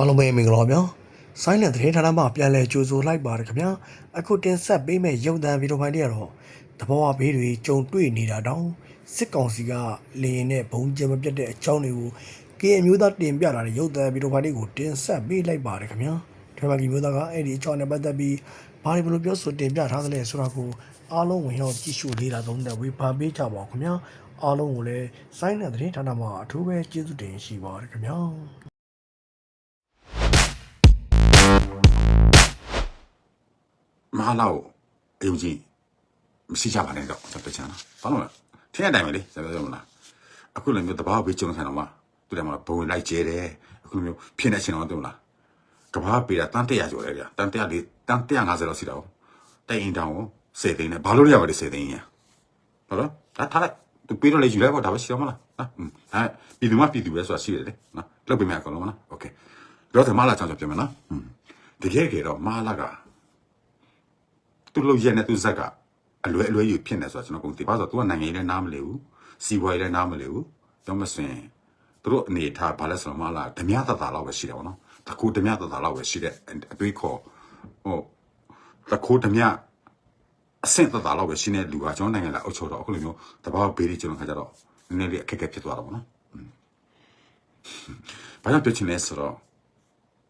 အားလုံးပဲမင်္ဂလာပါဗျာ။ဆိုင်းလန်သတင်းဌာနမှပြန်လည်ကြိုဆိုလိုက်ပါတယ်ခင်ဗျာ။အခုတင်ဆက်ပေးမယ့်ရုပ်သံဗီဒီယိုဖိုင်တွေကတော့တဘောဝဘေးတွေကြုံတွေ့နေတာတောင်စစ်ကောင်စီကလေရင်နဲ့ဘုံကျဲမပြတ်တဲ့အကြောင်းတွေကိုကရင်မျိုးသားတင်ပြလာတဲ့ရုပ်သံဗီဒီယိုဖိုင်တွေကိုတင်ဆက်ပေးလိုက်ပါတယ်ခင်ဗျာ။ဒီမှာကမျိုးသားကအဲ့ဒီအကြောင်းနဲ့ပတ်သက်ပြီးဘာတွေဘယ်လိုပြောဆိုတင်ပြထားသလဲဆိုတာကိုအားလုံးဝင်ရောက်ကြည့်ရှုလေ့လာသုံးသပ်ဝေဖန်ပေးကြပါဦးခင်ဗျာ။အားလုံးကိုလည်းဆိုင်းလန်သတင်းဌာနမှအထူးပဲကျေးဇူးတင်ရှိပါတယ်ခင်ဗျာ။ မဟာလောက်အယုံကြည်မရှိကြပါနဲ့တော့ကျွန်တော်ပြောချင်တာဘာလို့လဲထင်းရတိုင်းပဲလေကျွန်တော်ပြောမလားအခုလည်းမျိုးတဘာဘေးကျုံခံတော့မှသူတယ်မလားဘုံလိုက်ကျဲတယ်အခုလိုမျိုးဖြစ်နေချင်တော့တယ်မလားကဘာပေးတာတန်တရာကျော်တယ်ဗျာတန်တရာလေးတန်150လောက်ရှိတာ哦တိုင်အင်တောင်ကိုစေသိန်းနဲ့ဘာလို့ရပါလဲစေသိန်းကြီးဟုတ်လားဒါထားလိုက်သူပေးတော့လေယူလိုက်ပေါ့ဒါပဲရှိတော့မလားဟာအဲပြည်သူမပြည်သူပဲဆိုတာရှိတယ်လေနော်လောက်ပေးမယ်အကောင်လုံးမလားโอเคပြောတယ်မလားကြောင့်ပြောမယ်နော်တကယ်ကြတော့မလာက သူ့လို့ရဲနဲ့သူ့ဇက်ကအလွဲအလွဲယူဖြစ်နေဆိုတော့ကျွန်တော်ကုန်သိပါဆိုတော့ तू ကနိုင်ငံရေးလည်းနားမလဲဘူးစီးပွားရေးလည်းနားမလဲဘူးကြောင့်မစင်သူတို့အနေထားဘာလဲဆိုတော့မလားဓမြသတာလောက်ပဲရှိတယ်ဗောနော်တကူဓမြသတာလောက်ပဲရှိတဲ့အတွေးခေါ်ဟိုတကူဓမြအဆင့်သတာလောက်ပဲရှိနေလူကကျွန်တော်နိုင်ငံလာအုပ်ချုပ်တော့အခုလိုမျိုးတဘာဘေးတွေကျွန်တော်ခါကြတော့နည်းနည်းလေးအခက်အခဲဖြစ်သွားတော့ဗောနော်ဘာကြောင့်ပြချင်လဲဆိုတော့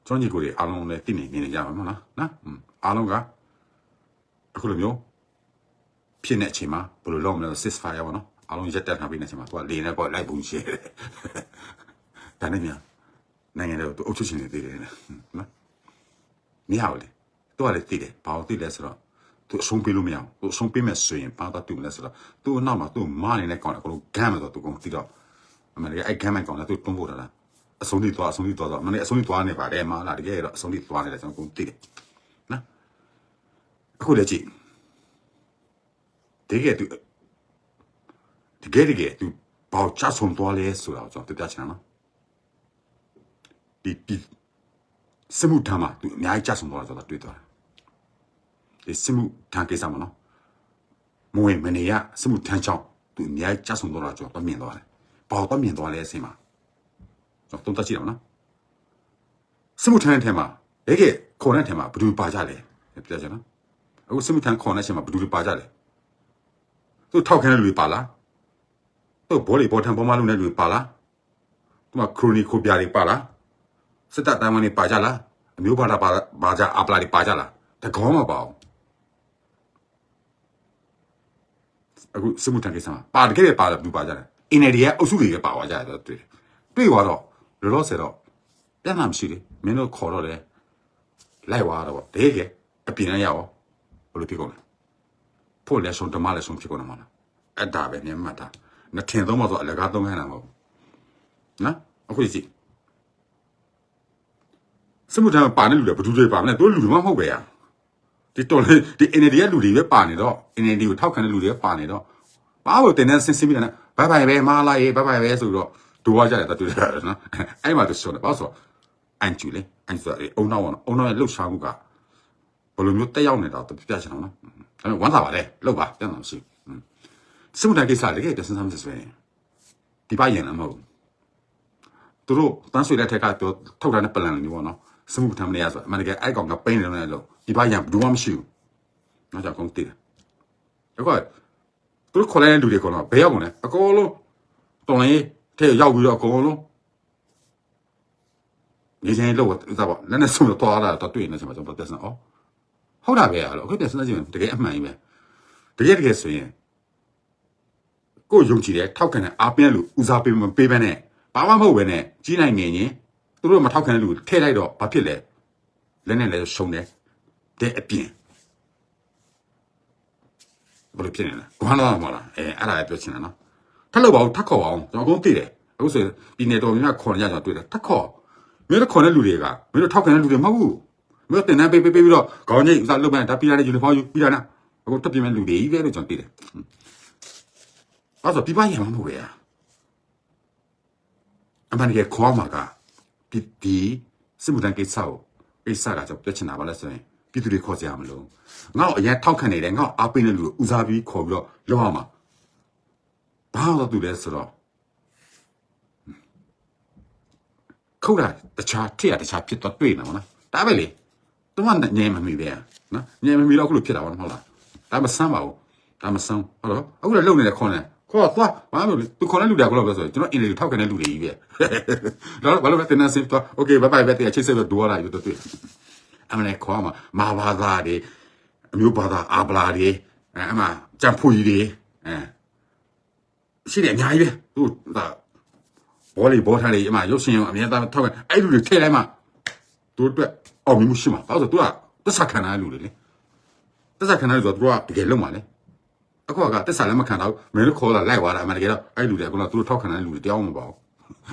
ကျွန်တော်ညီကိုတွေအားလုံးလည်းတည်နေနေကြမှာမဟုတ်လားနော်အားလုံးက အခုလိုမျိုးဖြစ်နေတဲ့အချိန်မှာဘယ်လိုလုပ်မလဲ ceasefire ပေါ့နော်အားလုံးရက်တက်ထားပြီးနေတဲ့အချိန်မှာသူကလေနဲ့ပေါ့လိုက်ပုံရှယ်တယ်ဒါနဲ့မြန်နိုင်ငံတော်သူအုပ်ချုပ်ရှင်နေသေးတယ်နော်မရဘူးလေသူကလည်းသိတယ်ဘာလို့သိလဲဆိုတော့သူအဆုံးပေးလို့မရဘူးသူအဆုံးပေးမယ်ဆိုရင်ဘာသာတူမလဲဆိုတော့သူ့အနောက်မှာသူ့မားနေတဲ့ကောင်လည်းအကုန်လုံးဂမ်းမယ်တော့သူကုန်သိတော့အမှန်တကယ်အဲ့ဂမ်းမဲ့ကောင်လည်းသူတွန်းဖို့တာလားအဆုံးထိသွားအဆုံးထိသွားတော့အမှန်တကယ်အဆုံးထိသွားနေပါတယ်မားလားတကယ်တော့အဆုံးထိသွားနေတယ်ကျွန်တော်ကုန်သိတယ်နော် အခုလည်းကြည့်တကယ်သူတကယ်တကယ်သူဘောက်ချဆုံးသွားလဲဆိုတော့ကျွန်တော်ပြပြချင်တာနော်ဒီဒီစမှုထမ်းမှာသူအများကြီးချဆုံးသွားတာဆိုတော့တွေ့သွားတယ်ဒီစမှုထမ်းကိစ္စမှာနော်မဝင်မနေရစမှုထမ်းချောင်းသူအများကြီးချဆုံးသွားတာကျွန်တော်မြင်သွားတယ်ဘောက်တော့မြင်သွားလဲအစင်မှာကျွန်တော်သုံးသပ်ကြည့်အောင်နော်စမှုထမ်းတဲ့ထဲမှာတကယ်ခေါ်တဲ့ထဲမှာဘယ်သူပါကြလဲပြပြချင်နော် အခုစစ်မှုထမ်းခေါ်နေချိန်မှာဘယ်သူတွေပါကြလဲသူထောက်ခံတဲ့လူတွေပါလားသူဘောလီဘောထန်ဘောမလုံးတဲ့လူတွေပါလားသူကခရိုနီခိုပြာတွေပါလားစစ်တပ်တိုင်းဝန်တွေပါကြလားအမျိုးဘာသာပါပါကြအပလာတွေပါကြလားတကောင်းမပါဘူးအခုစစ်မှုထမ်းကိစ္စမှာပါတကယ်ပါလားဘယ်သူပါကြလဲအင်နယ်ဒီကအုပ်စုတွေပဲပါသွားကြတယ်တွေ့တယ်တွေ့သွားတော့လောလောဆယ်တော့ပြန်လာမရှိလေမင်းတို့ခေါ်တော့လေလိုက်သွားတော့တကယ်အပြင်နဲ့ရအောင် ဘယ်လိုဖြစ်ကုန်လဲဖို့လက်ဆုံးဓမ္မလက်ဆုံးဖြစ်ကုန်မှာလားအဲ့ဒါပဲမြင်မှတ်တာနှစ်ထင်သုံးပါဆိုအလကားသုံးခိုင်းတာမဟုတ်ဘူးနော်အခုကြည့်စမှုထမ်းပါနေလူတွေဘယ်သူတွေပါမလဲတို့လူတွေမဟုတ်ပဲရဒီတော်လေဒီ NLD ရဲ့လူတွေပဲပါနေတော့ NLD ကိုထောက်ခံတဲ့လူတွေပဲပါနေတော့ဘာလို့တင်နေဆင်းဆင်းပြီးတယ်ဘိုင်ဘိုင်ပဲမာလာရေးဘိုင်ဘိုင်ပဲဆိုတော့ဒူဝါကြတယ်တူတယ်နော်အဲ့မှာသူဆိုတယ်ဘာလို့ဆိုအန်ကျူလေအန်ကျူအုံနောက်အုံနောက်ရဲ့လှုပ်ရှားမှုက ဘယ်လိုမျိုးတက်ရောက်နေတာတော့ပြပြချင်အောင်နော်ဒါပေမဲ့ဝမ်းသာပါလေလောက်ပါပြန်တော့ရှိစမှုတန်ကိစ္စတကယ်တဆန်းဆန်းဆိုရင်ဒီပါရင်လည်းမဟုတ်သူတို့တန်းဆွေတဲ့ထက်ကပြောထုတ်ထားတဲ့ပလန်လေးပေါ့နော်စမှုထမ်းမနေရဆိုအမှန်တကယ်အဲ့ကောင်ကပိန်းနေတယ်လို့ဒီပါရင်ဘူးမှမရှိဘူးနောက်ကြောင့်ကောင်းတည်တယ်ဒါကသူတို့ခေါ်လိုက်တဲ့လူတွေကတော့ဘယ်ရောက်ကုန်လဲအကုန်လုံးတော်ရင်ထဲရောက်ပြီးတော့အကုန်လုံးနေချင်းလောက်တော့ဗောလည်းနဲ့ဆုံးတော့သွားတာတော့တွေ့နေတယ်ဆိုမှကျွန်တော်တက်စမ်းအော် ဟုတ်တာပဲအဲ့လိုအခုပြန်စဉ်းစားကြည့်ရင်တကယ်အမှန်ကြီးပဲတကယ်တကယ်ဆိုရင်ကိုယ်ယုံကြည်တယ်ထောက်ခံတဲ့အားပေးတဲ့လူဦးစားပေးမပေးဘဲနဲ့ဘာမှမဟုတ်ပဲနဲ့ကြီးနိုင်နေရင်သူတို့မထောက်ခံတဲ့လူထည့်လိုက်တော့ဘာဖြစ်လဲလက်နဲ့လည်းရှုံတယ်တဲ့အပြင်ဘယ်လိုဖြစ်နေလဲဘာလို့မလားအဲအဲ့ဒါလည်းပြောချင်တာနော်ထပ်လို့ပါဦးထပ်ခေါ်ပါအောင်ကျွန်တော်အကုန်သိတယ်အခုဆိုရင်ဒီနေတော်များခေါ်နေကြကျွန်တော်တွေ့တယ်ထပ်ခေါ်မင်းတို့ခေါ်တဲ့လူတွေကမင်းတို့ထောက်ခံတဲ့လူတွေမဟုတ်ဘူး မင်းတင်တန်းပေးပေးပေးပြီးတော့ခေါင်းကြီးဥစားလုတ်မှန်ဒါပြရတဲ့ယူနီဖောင်းယူပြရနာအခုတက်ပြင်းမဲ့လူတွေကြီးပဲလို့ကျွန်တော်သိတယ်အဲ့ဆိုပြပရမှာမဟုတ်ပဲရအမှန်တကယ်ခေါ်မှာကဒီဒီစစ်မှုတန်းကိစ္စကိုကိစ္စကကျွန်တော်ပြောချင်တာပါလဲဆိုရင်ပြည်သူတွေခေါ်ကြရမလို့ငါ့ကိုအရင်ထောက်ခံနေတယ်ငါ့ကိုအားပေးနေလူကိုဦးစားပြီးခေါ်ပြီးတော့လောက်အောင်မှာဘာလို့တူလဲဆိုတော့ခုတ်တာတခြားထက်ရတခြားဖြစ်တော့တွေ့နေမှာနော်ဒါပဲလေ သူကညင်မမီပဲနော်ညင်မမီတော့အခုလိုဖြစ်တာပါဟုတ်လားဒါမဆမ်းပါဘူးဒါမဆမ်းဟုတ်တော့အခုလည်းလုံနေတဲ့ခွန်လဲခေါ်သွားဘာလို့လဲသူခွန်တဲ့လူတွေကဘယ်လိုလဲဆိုတော့ကျွန်တော်အင်လီထောက်ခံတဲ့လူတွေကြီးပဲတော့ဘာလို့လဲတင်နေစစ်တော့โอเคဘိုင်ဘိုင်ပဲတဲ့ချိတ်ဆက်တော့ဒူရလာယူတော့တွေ့အမနဲ့ခေါ်မှာမာဘာသာတွေအမျိုးဘာသာအာဗလာတွေအဲအမဂျမ်ဖူကြီးတွေအဲရှိတယ်အများကြီးပဲသူဒါဘောလီဘောထားတွေအမရုပ်ရှင်ရောအမြဲတမ်းထောက်ခံအဲ့လူတွေထည့်လိုက်မှသူ တို့အတွက်အောင်မြင်မှုရှိမှာဘာလို့ဆိုတော့သူကသစ္စာခံတဲ့လူတွေလေသစ္စာခံတဲ့လူဆိုတော့သူကတကယ်လုံးပါလေအခုကသစ္စာလည်းမခံတော့မင်းတို့ခေါ်လာလိုက်သွားတာအမှတကယ်တော့အဲ့လူတွေကသူတို့ထောက်ခံတဲ့လူတွေတရားမပေါ့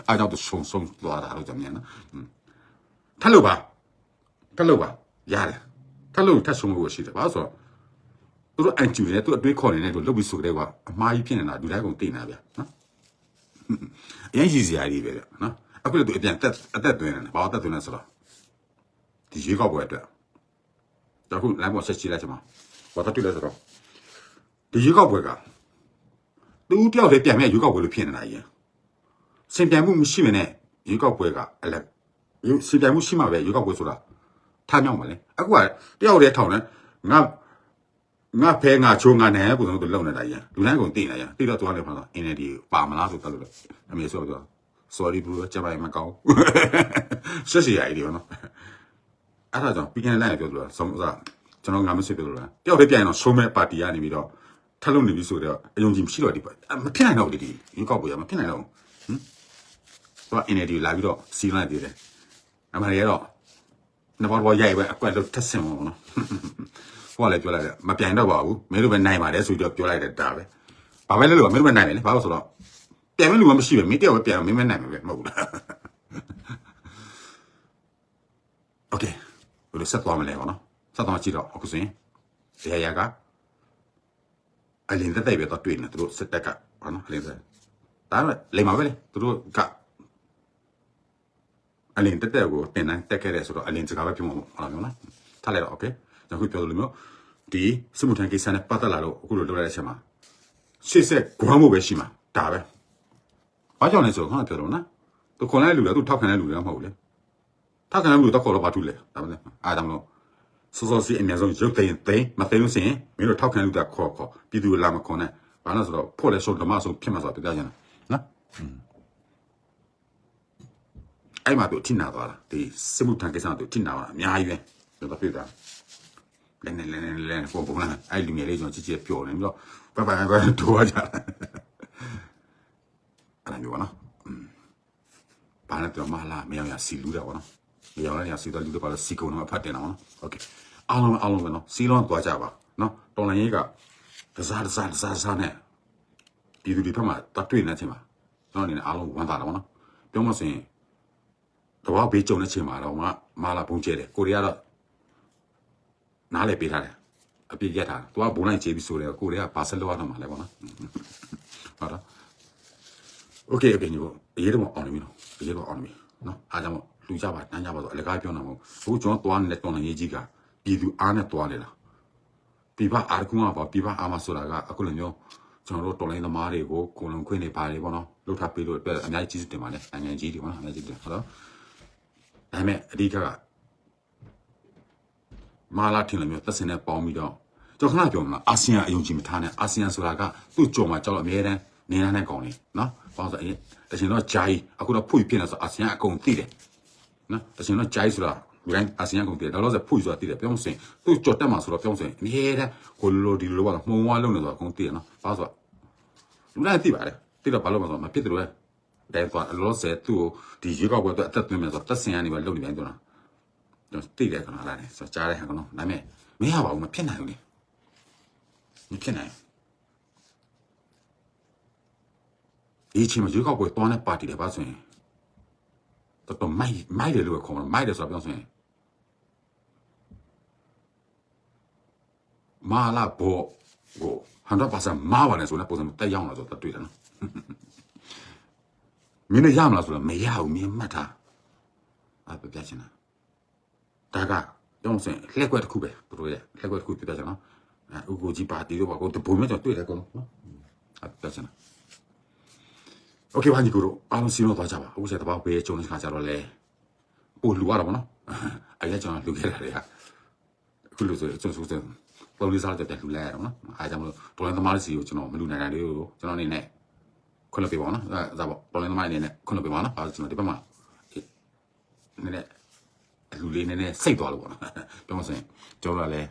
အားကြောင့်သူဆုံဆုံသွားတာလို့ကြမြင်နော်ထပ်လို့ပါထပ်လို့ပါရတယ်ထပ်လို့ထပ်ဆုံလို့ရှိတယ်ဘာလို့ဆိုတော့သူတို့အန်ကျူနေသူအတွေးခေါ်နေတဲ့သူလုတ်ပြီးဆိုတဲ့ကွာအမားကြီးဖြစ်နေတာလူတိုင်းကုန်သိနေတာဗျာနော်အရင်ရှိစရာကြီးပဲဗျာနော်အခုလည်းသူအပြန်တက်အသက်သွင်းနေတယ်ဘာလို့တက်သွင်းလဲဆိုတော့ ဒီရေကောက်ပွဲအတွက်ဒါခုလမ်းပေါ်ဆက်ချလိုက်ချင်မှာဘာတက်တွေ့လဲဆိုတော့ဒီရေကောက်ပွဲကသူတယောက်တည်းပြန်မဲ့ရေကောက်ပွဲလို့ဖြစ်နေတာကြီးစင်ပြန်မှုမရှိမနဲ့ရေကောက်ပွဲကအလက်ရေစင်ပြန်မှုရှိမှပဲရေကောက်ပွဲဆိုတာထားမြောက်ပါလေအခုကတယောက်တည်းထောင်နေငါငါဖဲငါချိုးငါနဲ့ပုံစံတို့လုံနေတာကြီးလူတိုင်းကုန်သိနေရတိတော့သွားနေပါတော့အင်းနေဒီပါမလားဆိုတော့လို့အမေဆိုတော့ sorry bro ကြပါမကောင်းဆက်စီရည်ဒီနော် အဲ့ဒါကြောင့် PKN လိုက်ရပြောသလိုလားဆုံးစားကျွန်တော်ငါမဆွေပြောသလိုလားတယောက်တည်းပြရင်တော့ရှုံးမဲ့ပါတီကနေပြီးတော့ထပ်လုပ်နေပြီဆိုတော့အယုံကြည်မရှိတော့ဒီမဖြစ်နိုင်တော့ဒီဒီရွေးကောက်ပွဲကမဖြစ်နိုင်တော့ဟင်သူက NLD လာပြီးတော့စီလိုက်သေးတယ်အမှန်တကယ်တော့နှစ်ဘောဘောရိုက်ပဲအကွက်လို့ထက်ဆင်ပါဘောနော်ဟိုကလည်းပြောလိုက်တယ်မပြိုင်တော့ပါဘူးမင်းတို့ပဲနိုင်ပါတယ်ဆိုပြီးတော့ပြောလိုက်တယ်ဒါပဲဘာပဲလဲလို့မင်းတို့ပဲနိုင်တယ်လေဘာလို့ဆိုတော့ပြိုင်မဲ့လူကမရှိပဲမင်းတယောက်ပဲပြိုင်မင်းမနိုင်မှာပဲမဟုတ်ဘူးလား Okay လိုဆက်သွားမလဲပေါ့နော်ဆက်သွားကြည့်တော့အခုဆိုရင်လေယာကအလင်းသက်သက်ပဲတော့တွေ့နေသူတို့စစ်တက်ကပေါ့နော်အလင်းသက်ဒါပေမဲ့လိမ်ပါပဲလေသူတို့ကအလင်းတက်တက်ကိုတင်တိုင်းတက်ခဲ့တယ်ဆိုတော့အလင်းစကားပဲပြောမှာပေါ့ဟုတ်လားမျိုးလားထားလိုက်တော့ okay ကျွန်တော်ခုပြောလို့မျိုးဒီစမှုထမ်းကိစ္စနဲ့ပတ်သက်လာလို့အခုလိုလုပ်ရတဲ့အချိန်မှာရှေ့ဆက်ဂွမ်းဖို့ပဲရှိမှာဒါပဲဘာကြောင့်လဲဆိုတော့ခုနပြောတော့နော်သူခွန်လိုက်လူလားသူထောက်ခံတဲ့လူလားမဟုတ်ဘူးလေ ထောက်ခံတဲ့လူတော့ခေါ်တော့ဘာထူးလဲဒါပဲအားကြောင့်လို့စောစောစီအများဆုံးရုပ်သိမ်းသိမ်းမသိမ်းလို့ဆိုရင်မင်းတို့ထောက်ခံလူတာခေါ်ခေါ်ပြည်သူလာမခေါ်နဲ့ဘာလို့ဆိုတော့ဖို့လဲဆိုဓမ္မဆိုဖြစ်မှာဆိုတော့ပြကြရနော်အဲ့မှာသူထိနာသွားတာဒီစမှုထန်ကိစ္စကသူထိနာသွားတာအများကြီးပဲတော့ပြတာလဲလဲလဲလဲပုံပုံလားအဲ့လူငယ်လေးကျွန်တော်ချစ်ချစ်ပျော်နေပြီးတော့ဘဘဘထိုးကြတာအဲ့လိုမျိုးပါနော်ဘာနဲ့တော့မလာမရောက်ရစီလူတာပေါ့နော် မရောက်ရစီတော့လူတော့ပါစီကုံတော့ဖတ်တင်တာပေါ့နော်โอเคအားလုံးအားလုံးပဲနော်စီလုံးသွားကြပါနော်တော်လိုင်းရေးကတစားတစားတစားတစားနဲ့ဒီလူတွေဖက်မှာတတ်တွေ့နေတဲ့အချိန်မှာကျွန်တော်အနေနဲ့အားလုံးဝမ်းသာတာပေါ့နော်ပြောမှဆိုရင်တဘာဘေးကြုံတဲ့ချိန်မှာတော့မမလာပုံကျဲတယ်ကိုရီးယားတော့နားလေပေးထားတယ်အပြည့်ရက်ထားသူကဘုံလိုက်ချေးပြီးဆိုတယ်ကိုရီးယားဘာဆယ်လိုတော့မှာလဲပေါ့နော်ဟုတ်တော့ โอเคโอเคညီကိုအရေးတော့အောင်နေပြီနော်အရေးတော့အောင်နေပြီနော်အားကြောင့် လူကြပါတန်းကြပါဆိုအလကားပြောနေမှာမဟုတ်ဘူးကျွန်တော်သွားနေတဲ့တော်နေရေးကြီးကပြည်သူအားနဲ့သွားနေတာပြပအားကူမှာပေါ့ပြပအားမဆိုတာကအခုလိုမျိုးကျွန်တော်တို့တော်လိုင်းသမားတွေကိုကိုလုံခွင့်နေပါတယ်ပေါ့နော်လှုပ်ထားပေးလို့အတွက်အများကြီးကျေးဇူးတင်ပါတယ်အငန်းကြီးတွေပေါ့နော်အများကြီးတင်ဟုတ်တော့ဒါပေမဲ့အဓိကကမာလာထင်လို့မျိုးသက်စင်နဲ့ပေါင်းပြီးတော့ကျွန်တော်ခဏပြောမလားအာဆီယံအယုံကြည်မထားနဲ့အာဆီယံဆိုတာကသူ့ကြော်မှာကြောက်လို့အများတန်းနေရတဲ့ကောင်လေးနော်ဘာလို့ဆိုရင်တချင်တော့ဂျိုင်းအခုတော့ဖွင့်ပြနေဆိုအာဆီယံအကုန်သိတယ် နော်တချင်တော့ဂျိုင်းဆိုတာလူတိုင်းအာဆီယံအကုန်သိတယ်ဒါလို့ဆိုဖွင့်ဆိုတာသိတယ်ပြောမစင်သူကြော်တက်မှာဆိုတော့ပြောမစင်အများတန်းဟိုလိုဒီလိုဘာလို့မှုံဝါလုံးနေဆိုတော့အကုန်သိတယ်နော်ဘာလို့ဆိုလူတိုင်းသိပါတယ်သိတော့ဘာလို့မဆိုမဖြစ်တယ်လို့တဲသွားလောဆယ်သူ့ဒီရေကောက်ပွဲတော့အသက်သွင်းမယ်ဆိုတော့တက်စင်ကနေပဲလုံနေပိုင်းတော့ကျွန်တော်သိတယ်ခဏလာတယ်ဆိုကြားတယ်ဟာကောနော်ဒါပေမဲ့မရပါဘူးမဖြစ်နိုင်ဘူးလေမဖြစ်နိုင်ဒီအချိန်မှာရွေးကောက်ပွဲတွန်းတဲ့ပါတီတွေပါဆိုရင် တော်တော်မိုက်မိုက်တယ်လို့ခေါ်မှာမိုက်တယ်ဆိုတော့ပြောဆိုရင်မာလာဘောကို100%မာပါလေဆိုတော့ပုံစံတက်ရောက်လာဆိုတော့တွေ့တယ်နော်မင်းနဲ့ရမလားဆိုတော့မရဘူးမင်းမှတ်ထားအဲ့ပြပြချင်တာဒါကပြောမစင်လက်ကွက်တစ်ခုပဲသူတို့ရဲ့လက်ကွက်တစ်ခုပြပြချင်နော်အဲဥကိုကြီးပါတီတို့ပါကိုဘုံမဲ့ကျွန်တော်တွေ့တယ်ကောနော်အဲ့ပြချင်တာ โอเคပါညီကိုတို့အားလုံးစီလုံးသွားကြပါအခုချက်တပောက်ဘေးကျုံတဲ့ခါကြတော့လေပို့လူရတော့ဗောနော်အဲ့ဒါကျွန်တော်လူခဲ့တာတွေကအခုလို့ဆိုကျွန်တော်ဆိုပေါ်လီစားတဲ့တက်လူလဲရတော့နော်အားကြောင့်မလို့တော်လန်သမားစီကိုကျွန်တော်မလူနိုင်တာလေးကိုကျွန်တော်အနေနဲ့ခွင့်လွှတ်ပေးပါနော်အဲဒါပေါ့တော်လန်သမားအနေနဲ့ခွင့်လွှတ်ပေးပါနော်အားကျွန်တော်ဒီဘက်မှာနည်းနည်းလူလေးနည်းနည်းစိတ်သွားလို့ပေါ့နော်ပြောမစင်ကျွန်တော်ကလည်း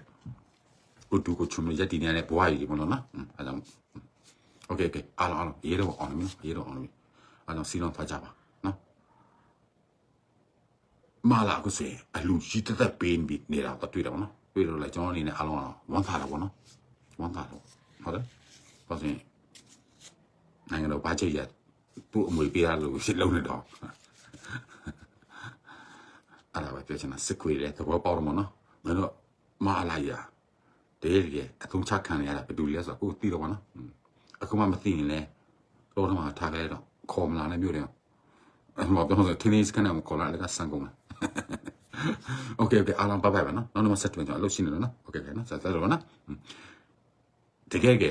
ကိုတူကိုချုံရရက်တည်နေတဲ့ဘွားကြီးပေါ့နော်အဲဒါကြောင့် โอเคโอเคအားလုံးအားလုံးရေးတော့အောင်လို့ရေးတော့အောင်လို့အားလုံးစီလုံးသွားကြပါနော်မာလာကိုစေအလူကြီးတက်တက်ပေးပြီးနေတာတော့တွေ့တော့နော်တွေ့တော့လေကျွန်တော်အနေနဲ့အားလုံးအောင်ဝမ်းသာတာပေါ့နော်ဝမ်းသာတော့ဟုတ်တယ်ဘာလို့နိုင်ငံတော်ဘာချစ်ရသူ့အမွေပေးရလို့ရှစ်လုံးနေတော့အဲ့ဒါပဲပြောချင်တာစစ်ခွေတယ်သဘောပေါက်တော့မနော်မင်းတို့မအားလာရတဲရအထုံးချခံရတာဘယ်သူလဲဆိုတော့ကိုသိတော့မနော် အခုမှမသိရင်လည်းတော့ထမထားခဲ့တော့ခေါ်မလာနဲ့မြို့တယ်ဟိုပြောဆိုထင်းလေးစကန်အောင်ခေါ်လာလည်းကဆန်ကုန်လား okay okay အားလုံးဘိုင်ဘိုင်ပါနော်နောက်တော့ဆက်တွင်ကြအောင်အလုပ်ရှိနေလို့နော် okay okay နော်ဆက်ဆက်တော့နော်တကယ်က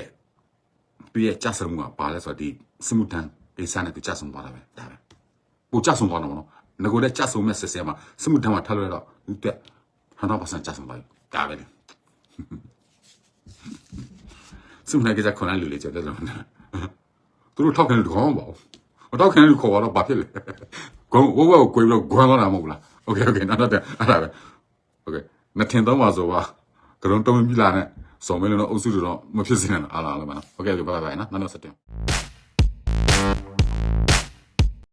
သူရဲ့ကြဆုံကပါလဲဆိုတော့ဒီစမှုတန်းဒေသနဲ့သူကြဆုံသွားတာပဲဒါပဲပိုကြဆုံသွားတော့မနော်ငကိုလည်းကြဆုံမဲ့ဆက်ဆက်မှာစမှုတန်းမှာထားလို့ရတော့သူတက်100%ကြဆုံသွားပြီဒါပဲလေ စမနိုင်ကြခွန်လာလူလေးကြတယ်လို့သူတို့ထောက်ခံလို့ခေါင်းမပေါ့မထောက်ခံလို့ခေါ်တော့ဘာဖြစ်လဲဂုံဝဝကိုကိုပြီးတော့ဂွမ်းသွားတာမဟုတ်လားโอเคโอเคနောက်တော့အဲ့ဒါပဲโอเคမထင်တော့ပါဆိုပါကရုံတုံးပြလာနဲ့စော်မဲလို့တော့အုပ်စုတော့မဖြစ်စင်နဲ့အားလားလားမနော်โอเคโอเคဘိုင်ဘိုင်နော်နောက်တော့ဆက်တင်